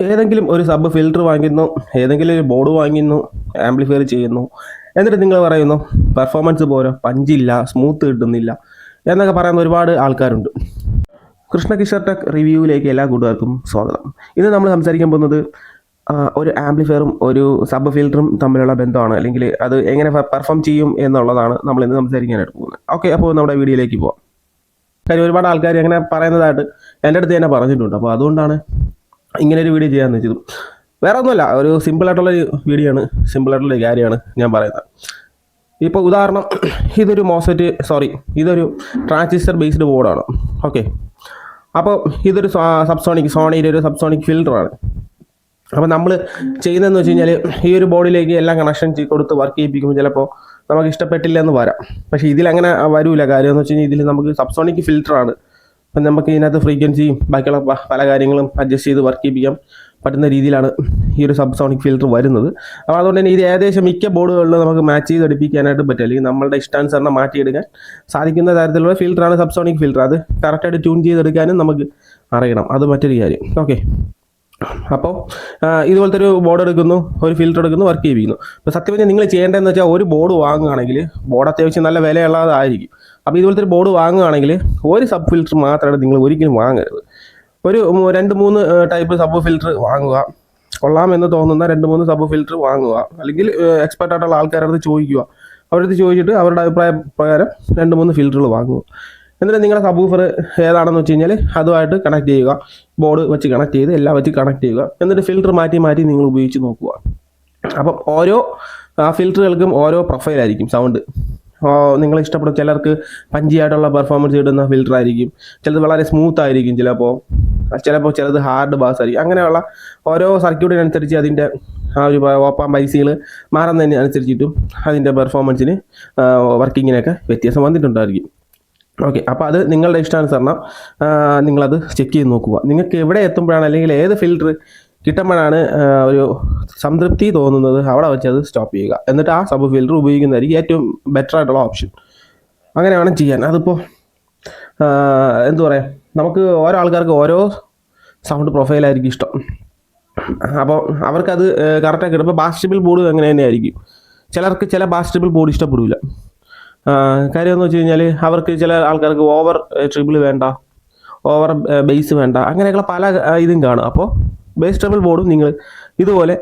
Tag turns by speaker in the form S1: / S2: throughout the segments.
S1: ഏതെങ്കിലും ഒരു sub filter വാങ്ങുന്നു ഏതെങ്കിലും ഒരു ബോർഡ് വാങ്ങുന്നു ആംപ്ലിഫയർ ചെയ്യുന്നു. എന്നിട്ട് നിങ്ങൾ പറയുന്നു പെർഫോമൻസ് പോരാ പഞ്ചില്ല സ്മൂത്ത് കിട്ടുന്നില്ല എന്നൊക്കെ പറയുന്ന ഒരുപാട് ആൾക്കാരുണ്ട്. കൃഷ്ണകിഷോർ ടെക് റിവ്യൂവിലേക്ക് എല്ലാ കൂട്ടുകാർക്കും സ്വാഗതം. ഇന്ന് നമ്മൾ സംസാരിക്കാൻ പോകുന്നത് ഒരു ആംപ്ലിഫയറും ഒരു സബ് ഫിൽറ്ററും തമ്മിലുള്ള ബന്ധമാണ്. അല്ലെങ്കിൽ അത് എങ്ങനെ പെർഫോം ചെയ്യും എന്നുള്ളതാണ് നമ്മൾ ഇന്ന് സംസാരിക്കാനായിട്ട് പോകുന്നത്. ഓക്കെ അപ്പോൾ നമ്മുടെ വീഡിയോയിലേക്ക് പോവാം. കാര്യം ഒരുപാട് ആൾക്കാർ അങ്ങനെ പറയുന്നതായിട്ട് എന്റെ അടുത്ത് തന്നെ പറഞ്ഞിട്ടുണ്ട്. അപ്പോൾ അതുകൊണ്ടാണ് ഇങ്ങനെ ഒരു വീഡിയോ ചെയ്യാമെന്ന് വെച്ചത് വേറെ ഒന്നുമല്ല ഒരു ഒരു വീഡിയോ ആണ് ഒരു കാര്യമാണ് ഞാൻ പറയുന്നത്. ഇപ്പോൾ ഉദാഹരണം ഇതൊരു മോസറ്റ് സോറി ഇതൊരു ട്രാൻസിസ്റ്റർ ബേസ്ഡ് ബോർഡാണ് ഓക്കെ അപ്പോൾ ഇതൊരു സബ്സോണിക് സോണിയുടെ ഒരു സബ്സോണിക് ഫിൽറ്ററാണ് അപ്പോൾ നമ്മൾ ചെയ്യുന്നതെന്ന് വെച്ച് കഴിഞ്ഞാൽ ഈ ഒരു ബോർഡിലേക്ക് എല്ലാം കണക്ഷൻ കൊടുത്ത് വർക്ക് ചെയ്യിപ്പിക്കുമ്പോൾ ചിലപ്പോൾ നമുക്ക് ഇഷ്ടപ്പെട്ടില്ല എന്ന് വരാം. പക്ഷേ ഇതിലങ്ങനെ വരൂല. കാര്യം എന്ന് വെച്ച് കഴിഞ്ഞാൽ ഇതിൽ നമുക്ക് സബ്സോണിക് ഫിൽറ്ററാണ് അപ്പം നമുക്ക് ഇതിനകത്ത് ഫ്രീക്വൻസിയും ബാക്കിയുള്ള പല കാര്യങ്ങളും അഡ്ജസ്റ്റ് ചെയ്ത് വർക്ക് ചെയ്യിപ്പിക്കാൻ പറ്റുന്ന രീതിയിലാണ് ഈ ഒരു സബ്സോണിക് ഫിൽറ്റർ വരുന്നത്. അപ്പോൾ അതുകൊണ്ട് തന്നെ ഇത് ഏകദേശം മിക്ക ബോർഡുകളിലും നമുക്ക് മാച്ച് ചെയ്ത് അടുപ്പിക്കാനായിട്ട് പറ്റും. അല്ലെങ്കിൽ നമ്മളുടെ ഇഷ്ടാനുസരണം മാറ്റിയെടുക്കാൻ സാധിക്കുന്ന തരത്തിലുള്ള ഫിൽറ്ററാണ് സബ്സോണിക് ഫിൽറ്റർ അത് കറക്റ്റായിട്ട് ട്യൂൺ ചെയ്തെടുക്കാനും നമുക്ക് അറിയണം. അത് മറ്റൊരു കാര്യം. ഓക്കെ അപ്പോൾ ഇതുപോലത്തെ ഒരു ബോർഡ് എടുക്കുന്നു ഒരു ഫിൽറ്റർ എടുക്കുന്നു വർക്ക് ചെയ്യിപ്പിക്കുന്നു. അപ്പോൾ സത്യം പറഞ്ഞാൽ നിങ്ങൾ ചെയ്യേണ്ടതെന്ന് വെച്ചാൽ ഒരു ബോർഡ് വാങ്ങുകയാണെങ്കിൽ ബോർഡ് അത്യാവശ്യം നല്ല വിലയുള്ളതായിരിക്കും. അപ്പോൾ ഇതുപോലത്തെ ഒരു ബോർഡ് വാങ്ങുകയാണെങ്കിൽ ഒരു സബ് ഫിൽറ്റർ മാത്രമാണ് നിങ്ങൾ ഒരിക്കലും വാങ്ങരുത്. ഒരു രണ്ട് മൂന്ന് ടൈപ്പ് സബ് ഫിൽറ്റർ വാങ്ങുക. കൊള്ളാമെന്ന് തോന്നുന്ന രണ്ട് മൂന്ന് സബ് ഫിൽറ്റർ വാങ്ങുക. അല്ലെങ്കിൽ എക്സ്പെർട്ട് ആയിട്ടുള്ള ആൾക്കാരുടെ അടുത്ത് ചോദിക്കുക. അവരടുത്ത് ചോദിച്ചിട്ട് അവരുടെ അഭിപ്രായ പ്രകാരം രണ്ട് മൂന്ന് ഫിൽറ്ററുകൾ വാങ്ങുക. എന്നിട്ട് നിങ്ങളുടെ സബൂഫർ ഏതാണെന്ന് വെച്ച് കഴിഞ്ഞാൽ അതുമായിട്ട് കണക്ട് ചെയ്യുക. ബോർഡ് വെച്ച് കണക്ട് ചെയ്ത് എല്ലാം വെച്ച് കണക്ട് ചെയ്യുക. എന്നിട്ട് ഫിൽറ്റർ മാറ്റി മാറ്റി നിങ്ങൾ ഉപയോഗിച്ച് നോക്കുക. അപ്പം ഓരോ ഫിൽറ്ററുകൾക്കും ഓരോ പ്രൊഫൈലായിരിക്കും സൗണ്ട് നിങ്ങൾ ഇഷ്ടപ്പെടും ചിലർക്ക് പഞ്ചിയായിട്ടുള്ള പെർഫോമൻസ് കിട്ടുന്ന ഫിൽറ്റർ ആയിരിക്കും. ചിലത് വളരെ സ്മൂത്ത് ആയിരിക്കും ചിലപ്പോൾ ചിലപ്പോൾ ചിലത് ഹാർഡ് ബാസ് ആയിരിക്കും. അങ്ങനെയുള്ള ഓരോ സർക്യൂട്ടിനനുസരിച്ച് അതിന്റെ ആ ഒരു ഓപ്പാം പൈസകൾ മാറുന്നതിന് അനുസരിച്ചിട്ടും അതിന്റെ പെർഫോമൻസിന് വർക്കിങ്ങിനൊക്കെ വ്യത്യാസം വന്നിട്ടുണ്ടായിരിക്കും. ഓക്കെ അപ്പോൾ അത് നിങ്ങളുടെ ഇഷ്ടാനുസരണം നിങ്ങളത് ചെക്ക് ചെയ്ത് നോക്കുക. നിങ്ങൾക്ക് എവിടെ എത്തുമ്പോഴാണ് അല്ലെങ്കിൽ ഏത് ഫിൽറ്റർ കിട്ടുമ്പോഴാണ് ഒരു സംതൃപ്തി തോന്നുന്നത് അവിടെ വെച്ച് അത് സ്റ്റോപ്പ് ചെയ്യുക. എന്നിട്ട് ആ സബ് ഫിൽറ്റർ ഉപയോഗിക്കുന്നതായിരിക്കും ഏറ്റവും ബെറ്റർ ആയിട്ടുള്ള ഓപ്ഷൻ അങ്ങനെ വേണം ചെയ്യാൻ. അതിപ്പോൾ എന്തു പറയാം നമുക്ക് ഓരോ ആൾക്കാർക്ക് ഓരോ സൗണ്ട് പ്രൊഫൈലായിരിക്കും ഇഷ്ടം. അപ്പോൾ അവർക്കത് കറക്റ്റാക്കി ഇടുമ്പോൾ ബാസ്റ്റബിൾ ബോർഡ് അങ്ങനെ തന്നെയായിരിക്കും. ചിലർക്ക് ചില ബാസ്റ്റബിൾ ബോർഡ് ഇഷ്ടപ്പെടില്ല കാര്യം എന്ന് വെച്ച് കഴിഞ്ഞാൽ അവർക്ക് ചില ആൾക്കാർക്ക് ഓവർ ട്രിബിൾ വേണ്ട ഓവർ ബേസ് വേണ്ട അങ്ങനെയൊക്കെ പല ഇതും കാണും. അപ്പോൾ ബേസ് ട്രിബിൾ ബോർഡും നിങ്ങൾ ഇതുപോലെ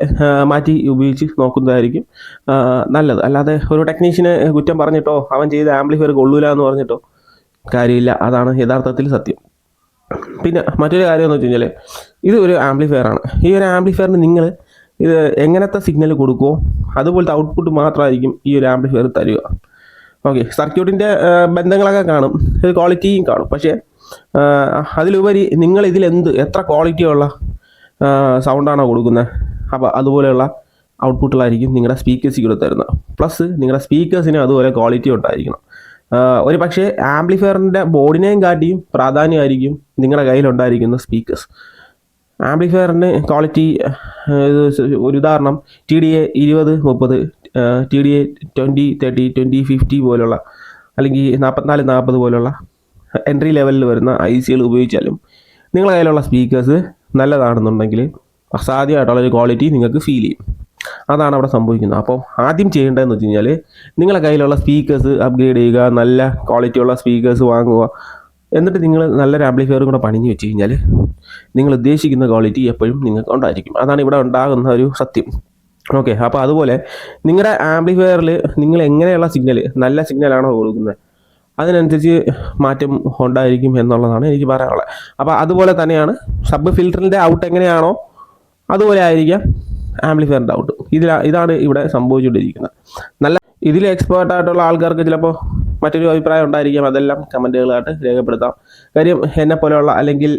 S1: മാറ്റി ഉപയോഗിച്ച് നോക്കുന്നതായിരിക്കും നല്ലത്. അല്ലാതെ ഒരു ടെക്നീഷ്യനെ കുറ്റം പറഞ്ഞിട്ടോ അവൻ ചെയ്ത ആംപ്ലിഫയർ കൊള്ളൂല എന്ന് പറഞ്ഞിട്ടോ കാര്യമില്ല. അതാണ് യഥാർത്ഥത്തിൽ സത്യം. പിന്നെ മറ്റൊരു കാര്യം എന്ന് വെച്ച് കഴിഞ്ഞാൽ ഇത് ഒരു ആംപ്ലിഫയർ ആണ്. ഈ ഒരു ആംപ്ലിഫയറിന് നിങ്ങൾ ഇത് എങ്ങനത്തെ സിഗ്നൽ കൊടുക്കുമോ അതുപോലത്തെ ഔട്ട്പുട്ട് മാത്രമായിരിക്കും ഈ ഒരു ആംപ്ലിഫയർ തരിക. ഓക്കെ സർക്യൂട്ടിന്റെ ബന്ധങ്ങളൊക്കെ കാണും. ഇത് ക്വാളിറ്റിയും കാണും. പക്ഷേ അതിലുപരി നിങ്ങൾ ഇതിൽ എന്ത് എത്ര ക്വാളിറ്റിയുള്ള സൗണ്ടാണോ കൊടുക്കുന്നത് അപ്പോൾ അതുപോലെയുള്ള ഔട്ട്പുട്ടുകളായിരിക്കും നിങ്ങളുടെ സ്പീക്കേഴ്സ് കൂടെ തരുന്നത്. പ്ലസ് നിങ്ങളുടെ സ്പീക്കേഴ്സിന് അതുപോലെ ക്വാളിറ്റി ഉണ്ടായിരിക്കണം. ഒരു പക്ഷേ ആംപ്ലിഫയറിന്റെ ബോർഡിനെയും കാട്ടിയും പ്രാധാന്യമായിരിക്കും നിങ്ങളുടെ കയ്യിലുണ്ടായിരിക്കുന്ന സ്പീക്കേഴ്സ് ആംപ്ലിഫയറിന് ക്വാളിറ്റി ഒരു ഉദാഹരണം ടി ഡി എ ഇരുപത് മുപ്പത് T D A twenty thirty twenty fifty പോലുള്ള അല്ലെങ്കിൽ നാൽപ്പത്തിനാല് നാൽപ്പത് പോലുള്ള എൻട്രി ലെവലിൽ വരുന്ന ഐ സികൾ ഉപയോഗിച്ചാലും നിങ്ങളുടെ കയ്യിലുള്ള സ്പീക്കേഴ്സ് നല്ലതാണെന്നുണ്ടെങ്കിൽ അസാധ്യമായിട്ടുള്ളൊരു ക്വാളിറ്റി നിങ്ങൾക്ക് ഫീൽ ചെയ്യും. അതാണ് അവിടെ സംഭവിക്കുന്നത്. അപ്പോൾ ആദ്യം ചെയ്യേണ്ടതെന്ന് വെച്ച് കഴിഞ്ഞാൽ നിങ്ങളുടെ കയ്യിലുള്ള സ്പീക്കേഴ്സ് അപ്ഗ്രേഡ് ചെയ്യുക നല്ല ക്വാളിറ്റിയുള്ള സ്പീക്കേഴ്സ് വാങ്ങുക. എന്നിട്ട് നിങ്ങൾ നല്ലൊരു ആംപ്ലിഫയറും കൂടെ പണിഞ്ഞ് വെച്ച് കഴിഞ്ഞാൽ നിങ്ങൾ ഉദ്ദേശിക്കുന്ന ക്വാളിറ്റി എപ്പോഴും നിങ്ങൾക്ക് ഉണ്ടായിരിക്കും. അതാണ് ഇവിടെ ഉണ്ടാകുന്ന ഒരു സത്യം. ഓക്കെ അപ്പോൾ അതുപോലെ നിങ്ങളുടെ ആംപ്ലിഫയറിൽ നിങ്ങൾ എങ്ങനെയുള്ള സിഗ്നൽ നല്ല സിഗ്നലാണോ കൊടുക്കുന്നത്? അതിനനുസരിച്ച് മാറ്റം ഉണ്ടായിരിക്കും എന്നുള്ളതാണ് എനിക്ക് പറയാനുള്ളത്. അപ്പോൾ അതുപോലെ തന്നെയാണ് സബ് ഫിൽറ്ററിന്റെ ഔട്ട് എങ്ങനെയാണോ അതുപോലെ ആയിരിക്കാം ആംപ്ലിഫയറിന്റെ ഔട്ട്. ഇതിൽ ഇതാണ് ഇവിടെ സംഭവിച്ചുകൊണ്ടിരിക്കുന്നത്. നല്ല ഇതിൽ എക്സ്പേർട്ട് ആയിട്ടുള്ള ആൾക്കാർക്ക് ചിലപ്പോൾ മറ്റൊരു അഭിപ്രായം ഉണ്ടായിരിക്കാം. അതെല്ലാം കമന്റുകളായിട്ട് രേഖപ്പെടുത്താം. കാര്യം എന്നെ പോലെയുള്ള അല്ലെങ്കിൽ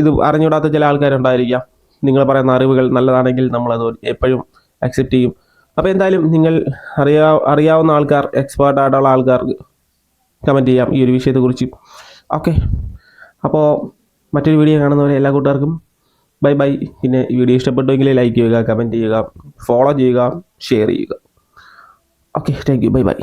S1: ഇത് അറിഞ്ഞുകൂടാത്ത ചില ആൾക്കാരുണ്ടായിരിക്കാം. നിങ്ങൾ പറയുന്ന അറിവുകൾ നല്ലതാണെങ്കിൽ നമ്മളത് എപ്പോഴും അക്സെപ്റ്റ് ചെയ്യും. അപ്പോൾ എന്തായാലും നിങ്ങൾ അറിയാ അറിയാവുന്ന ആൾക്കാർ എക്സ്പേർട്ട് ആയിട്ടുള്ള ആൾക്കാർക്ക് കമന്റ് ചെയ്യാം ഈ ഒരു വിഷയത്തെക്കുറിച്ച്. ഓക്കെ അപ്പോൾ മറ്റൊരു വീഡിയോ കാണുന്നവരെ എല്ലാ കൂട്ടുകാർക്കും ബൈ ബൈ പിന്നെ ഈ വീഡിയോ ഇഷ്ടപ്പെട്ടുവെങ്കിൽ ലൈക്ക് ചെയ്യുക കമന്റ് ചെയ്യുക ഫോളോ ചെയ്യുക ഷെയർ ചെയ്യുക. Okay thank you bye bye